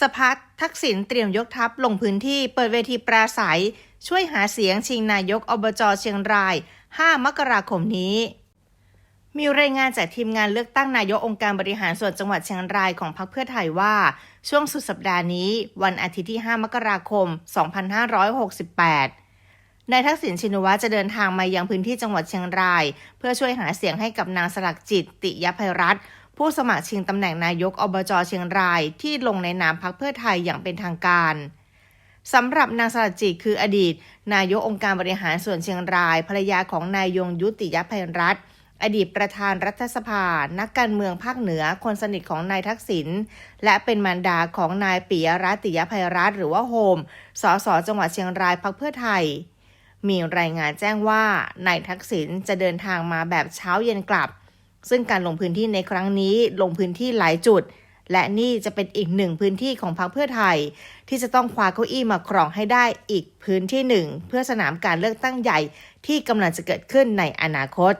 สพัฒทักษิณเตรียมยกทัพลงพื้นที่เปิดเวทีปราศัย ช่วยหาเสียงชิงนายกอบจเชียงราย 5 มกราคมนี้ มีรายงานจากทีมงานเลือกตั้งนายกองค์การบริหารส่วนจังหวัดเชียงรายของพรรคเพื่อไทยว่า ช่วงสุดสัปดาห์นี้ วันอาทิตย์ที่ 5 มกราคม 2568นายทักษิณชินวัตรจะเดินทางมายังพื้นที่จังหวัดเชียงราย เพื่อช่วยหาเสียงให้กับนางสลักจิตติยภัยรัตน์ ผู้สมัครชิงตำแหน่งนายกอบจเชียงรายที่ลงในนามพรรคเพื่อไทยอย่างเป็นทางการสำหรับนางสลักจิตคืออดีต นายกองค์การบริหารส่วนเชียงราย ภรรยาของนายยงยุติยภัยรัตน์อดีตประธานรัฐสภา นักการเมืองภาคเหนือ คนสนิทของนายทักษิณ และเป็นมารดาของนายปิยรัตติยภัยรัตน์หรือว่าโฮม สสจังหวัดเชียงรายพรรคเพื่อไทย มีรายงานแจ้งว่านายทักษิณจะเดินทางมาแบบเช้าเย็นกลับ ซึ่งการลงพื้นที่ในครั้งนี้ลงพื้นที่หลายจุด และนี่จะเป็นอีกหนึ่งพื้นที่ของพรรคเพื่อไทย ที่จะต้องคว้าเก้าอี้มาครองให้ได้อีกพื้นที่หนึ่งเพื่อสนามการเลือกตั้งใหญ่ที่กำลังจะเกิดขึ้นในอนาคต